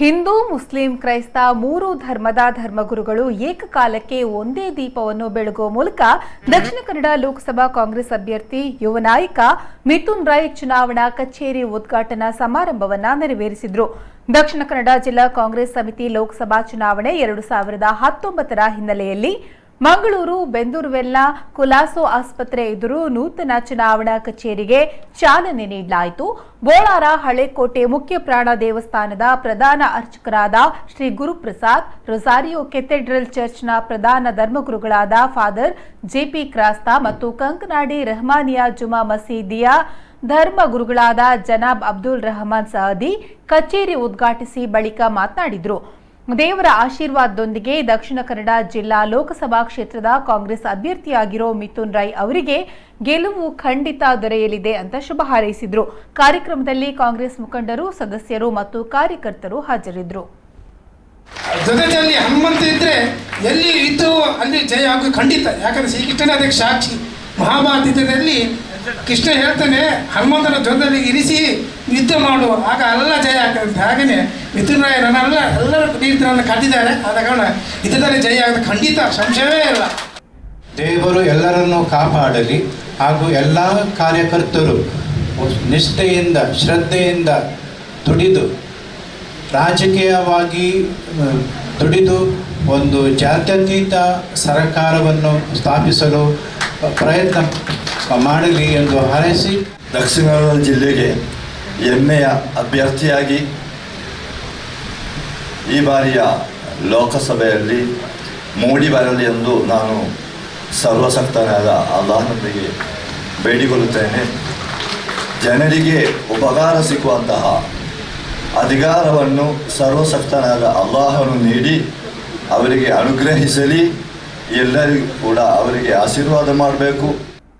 Hindu, Muslim, ಕ್ರೈಸ್ತ ಮೂರು ಧರ್ಮದ ಧರ್ಮಗುರುಗಳು ಏಕಕಾಲಕ್ಕೆ ಒಂದೇ ದೀಪವನ್ನು ಬೆಳಗುವ ಮೂಲಕ ದಕ್ಷಿಣ ಕನ್ನಡ ಲೋಕಸಭಾ ಕಾಂಗ್ರೆಸ್ ಅಭ್ಯರ್ಥಿ, ಯುವ ನಾಯಕ ಮಿಥುನ್ ರೈ ಚುನಾವಣಾ ಕಚೇರಿ ಉದ್ಘಾಟನಾ ಸಮಾರಂಭವನ್ನ ನೆರವೇರಿಸಿದ್ರು. ದಕ್ಷಿಣ ಕನ್ನಡ ಜಿಲ್ಲಾ ಕಾಂಗ್ರೆಸ್ ಸಮಿತಿ ಲೋಕಸಭಾ ಚುನಾವಣೆ ಎರಡು ಸಾವಿರದ ಹತ್ತೊಂಬತ್ತರ ಹಿನ್ನೆಲೆಯಲ್ಲಿ ಮಂಗಳೂರು ಬೆಂದೂರುವೆಲ್ಲ ಕುಲಾಸೋ ಆಸ್ಪತ್ರೆ ಎದುರು ನೂತನ ಚುನಾವಣಾ ಕಚೇರಿಗೆ ಚಾಲನೆ ನೀಡಲಾಯಿತು. ಬೋಳಾರ ಹಳೆಕೋಟೆ ಮುಖ್ಯ ಪ್ರಾಣ ದೇವಸ್ಥಾನದ ಪ್ರಧಾನ ಅರ್ಚಕರಾದ ಶ್ರೀ ಗುರುಪ್ರಸಾದ್, ರೊಸಾರಿಯೋ ಕೆಥೆಡ್ರಲ್ ಚರ್ಚ್ನ ಪ್ರಧಾನ ಧರ್ಮಗುರುಗಳಾದ ಫಾದರ್ ಜೆಪಿ ಕ್ರಾಸ್ತಾ ಮತ್ತು ಕಂಕನಾಡಿ ರೆಹಮಾನಿಯಾ ಜುಮಾ ಮಸೀದಿಯ ಧರ್ಮ ಗುರುಗಳಾದ ಜನಾಬ್ ಅಬ್ದುಲ್ ರಹಮಾನ್ ಸಹದಿ ಕಚೇರಿ ಉದ್ಘಾಟಿಸಿ ಬಳಿಕ ಮಾತನಾಡಿದರು. ದೇವರ ಆಶೀರ್ವಾದದೊಂದಿಗೆ ದಕ್ಷಿಣ ಕನ್ನಡ ಜಿಲ್ಲಾ ಲೋಕಸಭಾ ಕ್ಷೇತ್ರದ ಕಾಂಗ್ರೆಸ್ ಅಭ್ಯರ್ಥಿಯಾಗಿರೋ ಮಿಥುನ್ ರೈ ಅವರಿಗೆ ಗೆಲುವು ಖಂಡಿತ ದೊರೆಯಲಿದೆ ಅಂತ ಶುಭ ಹಾರೈಸಿದ್ರು. ಕಾರ್ಯಕ್ರಮದಲ್ಲಿ ಕಾಂಗ್ರೆಸ್ ಮುಖಂಡರು, ಸದಸ್ಯರು ಮತ್ತು ಕಾರ್ಯಕರ್ತರು ಹಾಜರಿದ್ದರು. ಜೊತೆಯಲ್ಲಿ ಹನುಮಂತ ಇದ್ರೆ ಎಲ್ಲಿ ಇದ್ದು ಅಲ್ಲಿ ಜಯ ಆಗು ಖಂಡಿತ. ಯಾಕಂದ್ರೆ ಶ್ರೀಕೃಷ್ಣನೇ ಅದಕ್ಕೆ ಸಾಕ್ಷಿ. ಮಹಾಭಾರತದಲ್ಲಿ ಕೃಷ್ಣ ಹೇಳ್ತಾನೆ, ಹನುಮಂತನ ಜೊತೆಯಲ್ಲಿ ಇರಿಸಿ ಯುದ್ಧ ಮಾಡುವ ಆಗ ಎಲ್ಲ ಜಯ ಆಗ್ತದೆ. ಹಾಗೆಯೇ ಮಿಥುನ್ ರಾಯರನ್ನೆಲ್ಲ ಎಲ್ಲರ ನೀತಿಯನ್ನು ಕಟ್ಟಿದ್ದಾರೆ. ಆದ ಕಾರಣ ಯುದ್ಧದಲ್ಲಿ ಜಯ ಆಗೋದು ಖಂಡಿತ ಸಂಶಯವೇ ಇಲ್ಲ. ದೇವರು ಎಲ್ಲರನ್ನು ಕಾಪಾಡಲಿ ಹಾಗೂ ಎಲ್ಲ ಕಾರ್ಯಕರ್ತರು ನಿಷ್ಠೆಯಿಂದ ಶ್ರದ್ಧೆಯಿಂದ ದುಡಿದು ರಾಜಕೀಯವಾಗಿ ದುಡಿದು ಒಂದು ಜಾತ್ಯತೀತ ಸರಕಾರವನ್ನು ಸ್ಥಾಪಿಸಲು ಪ್ರಯತ್ನ ಮಾಡಲಿ ಎಂದು ಹಾರೈಸಿ ದಕ್ಷಿಣ ಕನ್ನಡ ಜಿಲ್ಲೆಗೆ ಹೆಮ್ಮೆಯ ಅಭ್ಯರ್ಥಿಯಾಗಿ ಈ ಬಾರಿಯ ಲೋಕಸಭೆಯಲ್ಲಿ ಮೂಡಿ ಬರಲಿ ಎಂದು ನಾನು ಸರ್ವಸಕ್ತನಾದ ಅಲ್ಲಾಹನೊಂದಿಗೆ ಬೇಡಿಕೊಳ್ಳುತ್ತೇನೆ. ಜನರಿಗೆ ಉಪಕಾರ ಸಿಕ್ಕುವಂತಹ ಅಧಿಕಾರವನ್ನು ಸರ್ವಸಕ್ತನಾದ ಅಲ್ಲಾಹನು ನೀಡಿ ಅವರಿಗೆ ಅನುಗ್ರಹಿಸಲಿ. ಎಲ್ಲರಿಗೂ ಕೂಡ ಅವರಿಗೆ ಆಶೀರ್ವಾದ ಮಾಡಬೇಕು.